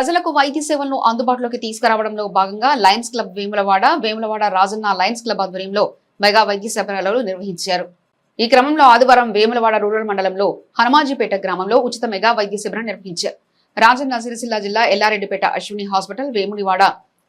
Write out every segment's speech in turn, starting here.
ప్రజలకు వైద్య సేవలను అందుబాటులోకి తీసుకురావడంలో భాగంగా lions club Vemulawada Vemulawada Rajanna lions club ఆధ్వర్యంలో మెగా వైద్య శిబిరాలు నిర్వహించారు. ఈ క్రమంలో ఆదివారం వేములవాడ రూరల్ మండలంలో హనుమాజీపేట గ్రామంలో ఉచిత మెగా వైద్య శిబిరం నిర్వహించారు. రాజన్న సిరిసిల్ల జిల్లా ఎల్లారెడ్డిపేట అశ్విని హాస్పిటల్ వేమునివాడ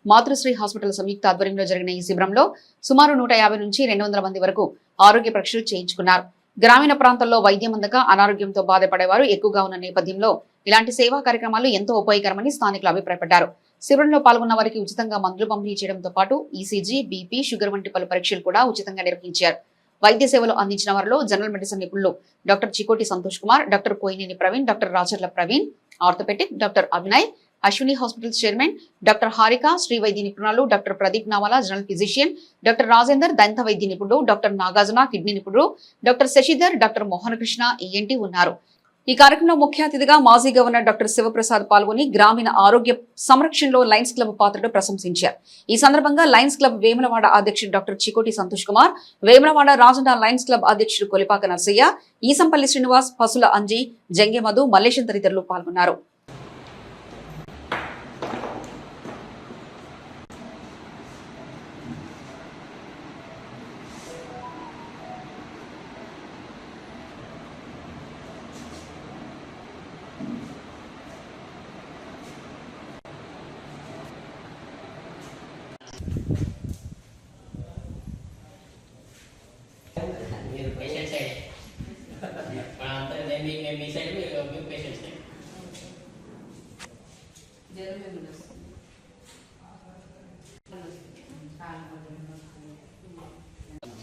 మాతృశ్రీ హాస్పిటల్ సంయుక్త ఆధ్వర్యంలో జరిగిన ఈ శిబిరంలో సుమారు నూట నుంచి రెండు మంది వరకు ఆరోగ్య పరీక్షలు చేయించుకున్నారు. గ్రామీణ ప్రాంతాల్లో వైద్యం అందక అనారోగ్యంతో బాధపడేవారు ఎక్కువగా ఉన్న నేపథ్యంలో ఇలాంటి సేవా కార్యక్రమాలు ఎంతో ఉపయోగకరమని స్థానికులు అభిప్రాయపడ్డారు. శిబిరంలో పాల్గొన్న వారికి ఉచితంగా మందులు పంపిణీ చేయడంతో పాటు ఈసీజీ బీపీ షుగర్ వంటి పలు పరీక్షలు కూడా ఉచితంగా నిర్వహించారు. వైద్య సేవలు అందించిన వారిలో జనరల్ మెడిసిన్ నిపుణులు doctor Chikoti Santosh Kumar doctor Koyineni Praveen doctor Racharla Praveen orthopedic doctor Abhinay Ashwini hospitals chairman doctor Harika Sri వైద్య నిపుణులు doctor Pradeep Navala general physician doctor Rajender దంత వైద్య నిపుణుడు డాక్టర్ నాగార్జున కిడ్నీ నిపుణుడు doctor Shashidhar doctor Mohana Krishna ENT ఉన్నారు. ఈ కార్యక్రమంలో ముఖ్య అతిథిగా మాజీ గవర్నర్ డాక్టర్ శివప్రసాద్ పాల్గొని గ్రామీణ ఆరోగ్య సంరక్షణలో లయన్స్ క్లబ్ పాత్రను ప్రశంసించారు. ఈ సందర్భంగా లయన్స్ క్లబ్ వేములవాడ అధ్యక్షుడు doctor Chikoti Santosh Kumar Vemulawada Rajanna lions club అధ్యక్షుడు కొలిపాక నర్సయ్య ఈసంపల్లి శ్రీనివాస్ పసుల అంజీ జంగే మధు మల్లేశం తదితరులు పాల్గొన్నారు మీరు పేషెంట్ సైడ్ అంతా నేను మీ మేము మీ సైడ్ మీరు మీ పేషెంట్ సైడ్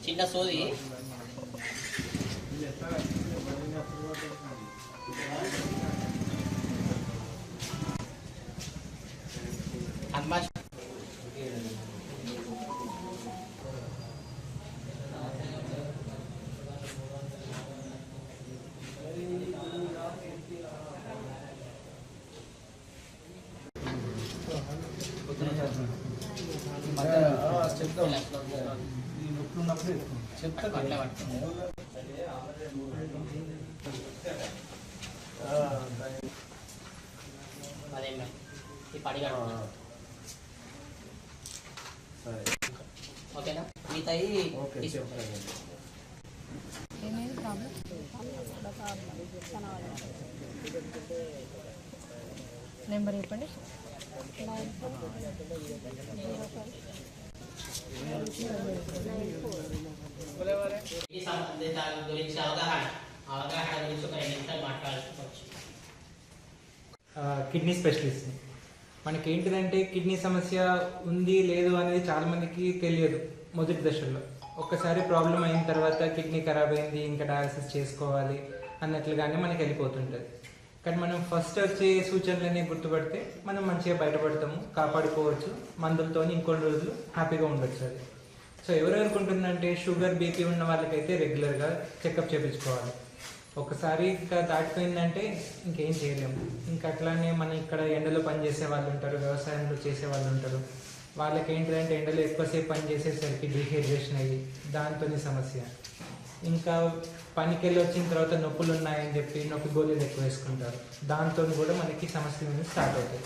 చిన్న సోది. హనుమాన్ చెప్తాను అట్లా పట్టుకోండి. అదే మరి ఈ పడిగా ఓకేనా? మిగతాయి తీసుకోండి. నెంబర్ చెప్పండి ఈ సంబంధిత గురించి అవగాహన అవగాహన గురించి ఒక రెండు నిమిషాలు మాట్లాడుకోవచ్చు కిడ్నీ స్పెషలిస్ట్ మనకి ఏంటిదంటే కిడ్నీ సమస్య ఉంది లేదు అనేది చాలా మందికి తెలియదు మొదటి దశలో ఒక్కసారి ప్రాబ్లం అయిన తర్వాత కిడ్నీ ఖరాబ్ అయింది ఇంకా డయాలసిస్ చేసుకోవాలి అన్నట్లుగానే మనకి వెళ్ళిపోతుంటుంది. కానీ మనం ఫస్ట్ వచ్చే సూచనలన్నీ గుర్తుపడితే మనం మంచిగా బయటపడతాము కాపాడుకోవచ్చు మందులతో ఇంకొన్ని రోజులు హ్యాపీగా ఉండొచ్చు అది. సో ఎవరెవరుకుంటుందంటే షుగర్ బీపీ ఉన్న వాళ్ళకైతే రెగ్యులర్గా చెకప్ చేయించుకోవాలి ఒకసారి ఇంకా దాటిపోయిందంటే ఇంకేం చేయలేము ఇంకా అట్లానే మన ఇక్కడ ఎండలో పని చేసే వాళ్ళు ఉంటారు వ్యవసాయంలో చేసే వాళ్ళు ఉంటారు వాళ్ళకి ఏంటంటే ఎండలో ఎక్కువసేపు పని చేసేసరికి డీహైడ్రేషన్ అయ్యి దాంతోనే సమస్య. ఇంకా పనికి వెళ్ళి వచ్చిన తర్వాత నొప్పులు ఉన్నాయని చెప్పి నొప్పి గోళీలు ఎక్కువ వేసుకుంటారు. దాంతో కూడా మనకి సమస్యలు అనేది స్టార్ట్ అవుతాయి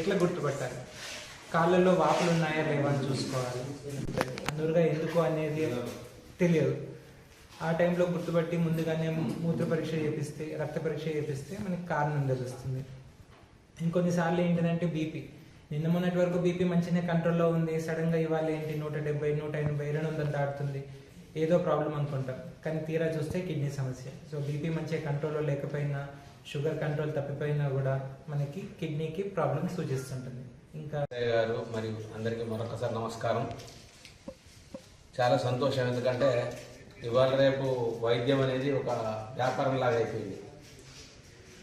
ఎట్లా గుర్తుపట్టాలి? కాళ్ళల్లో వాపులు ఉన్నాయా లేవా అని చూసుకోవాలి. ఎక్కువ అనేది తెలియదు. ఆ టైంలో గుర్తుపట్టి ముందుగానే మూత్ర పరీక్ష చేపిస్తే రక్త పరీక్ష చేపిస్తే మనకి కారణం తెలుస్తుంది. ఇంకొన్నిసార్లు ఏంటంటే బీపీ. నిన్న మొన్నటి వరకు బీపీ మంచిగానే కంట్రోల్లో ఉంది. సడన్గా ఇవాళ ఏంటి నూట డెబ్బై నూట ఎనభై రెండు వందలు దాటుతుంది. ఏదో ప్రాబ్లం అనుకుంటాం. కానీ తీరా చూస్తే కిడ్నీ సమస్య. సో బీపీ మంచిగా కంట్రోల్లో లేకపోయినా షుగర్ కంట్రోల్ తప్పిపోయినా కూడా మనకి కిడ్నీకి ప్రాబ్లం సూచిస్తుంటుంది. ఇంకా గారు మరియు అందరికీ మరొకసారి నమస్కారం. చాలా సంతోషం. ఎందుకంటే ఇవాళ రేపు వైద్యం అనేది ఒక వ్యాపారం లాగా అయిపోయింది.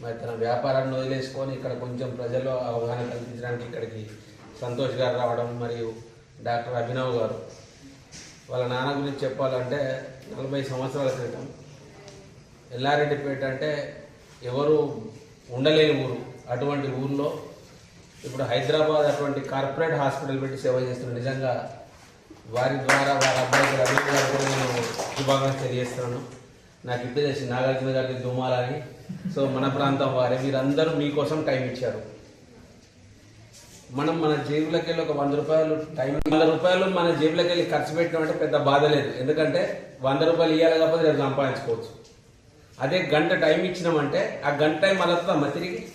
మరి తన వ్యాపారాన్ని వదిలేసుకొని ఇక్కడ కొంచెం ప్రజల్లో అవగాహన కల్పించడానికి ఇక్కడికి సంతోష్ గారు రావడం మరియు డాక్టర్ అభినవ్ గారు. వాళ్ళ నాన్న గురించి చెప్పాలంటే నలభై సంవత్సరాల క్రితం ఎల్లారెడ్డిపేట అంటే ఎవరు ఉండలేని ఊరు. అటువంటి ఊర్లో ఇప్పుడు హైదరాబాద్ అటువంటి కార్పొరేట్ హాస్పిటల్ పెట్టి సేవ చేస్తున్న నిజంగా వారి ద్వారా వారి అబ్బాయి రవీంద్ర గారు కూడా నేను శుభాకాంక్షలు తెలియజేస్తున్నాను. నాకు ఇప్పుడే తెలిసి నాగార్జున గారికి దుమాలని. సో మన ప్రాంతం వారే మీరందరూ మీకోసం టైం ఇచ్చారు. మనం మన జేబులకి వెళ్ళి ఒక వంద రూపాయలు టైం వంద రూపాయలు మన జేబులోకి వెళ్ళి ఖర్చు పెట్టినామంటే పెద్ద బాధ లేదు. ఎందుకంటే వంద రూపాయలు ఇవ్వాలి కాకపోతే రేపు సంపాదించుకోవచ్చు. అదే గంట టైం ఇచ్చినామంటే ఆ గంట టైం మళ్ళా తిరిగి?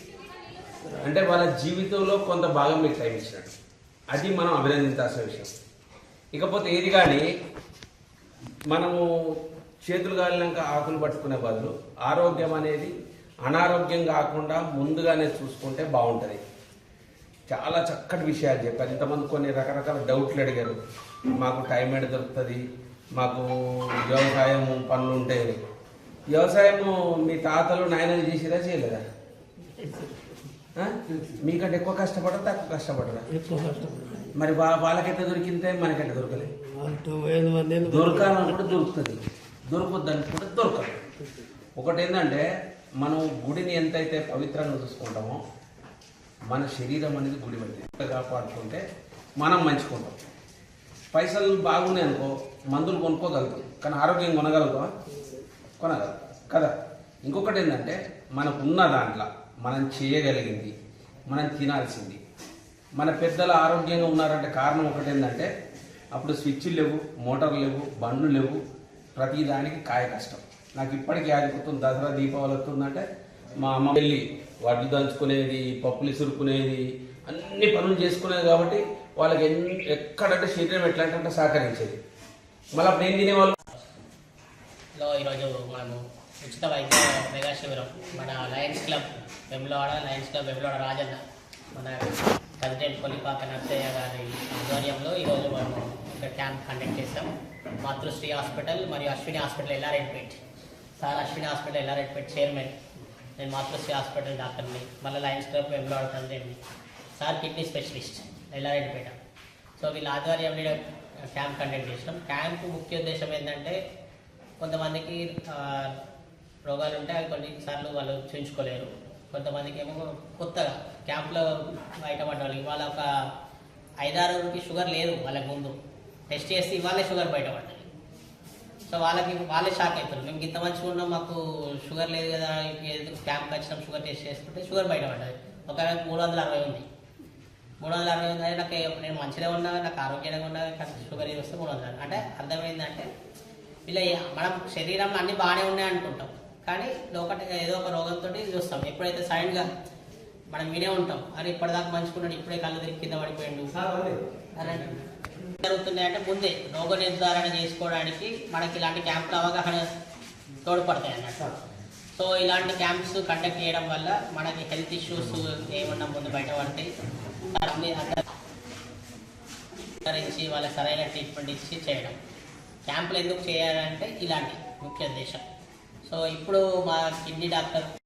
అంటే వాళ్ళ జీవితంలో కొంత భాగం మీకు టైం ఇచ్చినట్టు. అది మనం అభినందించాల్సిన విషయం. ఇకపోతే ఏది కానీ మనము చేతులు కాలినాక ఆకులు పట్టుకునే బదులు ఆరోగ్యం అనేది అనారోగ్యం కాకుండా ముందుగానే చూసుకుంటే బాగుంటుంది. చాలా చక్కటి విషయాలు చెప్పారు. ఇంతమంది కొన్ని రకరకాల డౌట్లు అడిగారు. మాకు టైం ఎడ దొరుకుతుంది? మాకు వ్యవసాయం పనులు ఉంటాయి వ్యవసాయం మీ తాతలు నాయనలు చేసేదా చేయలేదా? మీకంటే ఎక్కువ కష్టపడరా తక్కువ కష్టపడరా. మరి వా- వాళ్ళకెట్ట దొరికిందే మనకెట్ట దొరకలేదు దొరకాలనుకుంటే దొరుకుతుంది. దొరకొద్దని కూడా దొరకదు. ఒకటి ఏంటంటే మనం గుడిని ఎంతైతే పవిత్రంగా చూసుకుంటామో మన శరీరం అనేది గుడి వంటిది కాపాడుకుంటే మనం మంచుకుంటాం. పైసలు బాగున్నాయి అనుకో మందులు కొనుక్కోగలుగుతాం. కానీ ఆరోగ్యం కొనగలుగుతామా? కొనగలం. కదా? ఇంకొకటి ఏంటంటే మనకు ఉన్న దాంట్లో మనం చేయగలిగింది మనం తినాల్సింది. మన పెద్దలు ఆరోగ్యంగా ఉన్నారంటే కారణం ఒకటి ఏంటంటే అప్పుడు స్విచ్లు లేవు మోటార్లు లేవు బండ్లు లేవు. ప్రతిదానికి కాయ కష్టం. నాకు ఇప్పటికీ ఆగిపోతుంది దసరా దీపావళి వస్తుందంటే మా అమ్మ వెళ్ళి వడ్లు దంచుకునేది పప్పులు ఇసురుకునేది అన్ని పనులు చేసుకునేది కాబట్టి వాళ్ళకి ఎన్ని ఎక్కడంటే శరీరం ఎట్లాంటి అంటే సహకరించేది. మళ్ళీ అప్పుడు ఏం తినేవాళ్ళు? హలో ఈరోజు మనము ఉచిత వైద్య మెగా శిబిరం మన lions club Vemulawada lions club Vemulawada Rajanna. మన ప్రెసిడెంట్ కొలిపాక నర్సయ్య గారి ఆధ్వర్యంలో ఈరోజు మనము ఒక క్యాంప్ కండక్ట్ చేస్తాం మాతృశ్రీ హాస్పిటల్ మరియు Ashwini hospital Yellareddypet sir Ashwini hospital Yellareddypet chairman. నేను మాతృశ్రీ హాస్పిటల్ డాక్టర్ని మళ్ళీ lions club Vemulawada ప్రెసిడెంట్ని sir kidney specialist Yellareddypet so వీళ్ళ ఆధ్వర్యంలో క్యాంప్ కండక్ట్ చేసినాం క్యాంప్ ముఖ్య ఉద్దేశం ఏంటంటే కొంతమందికి రోగాలు ఉంటాయి అవి కొన్నిసార్లు వాళ్ళు చూపించుకోలేరు కొంతమందికి ఏమో కొత్తగా క్యాంప్లో బయట పడ్డవాళ్ళకి వాళ్ళ ఒక ఐదారుకి షుగర్ లేదు వాళ్ళకి ముందు. టెస్ట్ చేసి ఇవాళే షుగర్ బయటపడ్డాలి సో వాళ్ళకి వాళ్ళే షాక్ అవుతారు మేము ఇంత మంచిగా ఉన్నాం మాకు షుగర్ లేదు కదా క్యాంప్కి వచ్చినాం షుగర్ టెస్ట్ చేసుకుంటే షుగర్ బయటపడ్డది ఒకవేళ మూడు వందల అరవై ఉంది. మూడు వందల అరవై ఉంది నాకు నేను మంచిగా ఉన్నా నాకు ఆరోగ్యంగా ఉన్నా కానీ షుగర్ ఇది వస్తే మూడు వందలు అంటే అర్థమైందంటే ఇలా ఏ- మనం శరీరంలో అన్ని బాగానే ఉన్నాయి అనుకుంటాం. కానీ ఒకటి ఏదో ఒక రోగంతో చూస్తాం. ఎప్పుడైతే సడన్గా మనం వినే ఉంటాం. అని ఇప్పటిదాకా మంచుకున్నాడు ఇప్పుడే కళ్ళు తిరిగి కింద పడిపోయిండు. అని జరుగుతున్నాయి అంటే ముందే రోగ నిర్ధారణ చేసుకోవడానికి మనకి ఇలాంటి క్యాంపులు అవగాహన తోడ్పడతాయి అన్నట్టు. సో ఇలాంటి క్యాంప్స్ కండక్ట్ చేయడం వల్ల మనకి హెల్త్ ఇష్యూస్ ఏమన్నా ముందు బయటపడతాయి. అన్ని అందరించి వాళ్ళకి సరైన ట్రీట్మెంట్ ఇచ్చి చేయడం. క్యాంపులు ఎందుకు చేయాలంటే ఇలాంటి ముఖ్య ఉద్దేశం. సో ఇప్పుడు మా కిడ్నీ డాక్టర్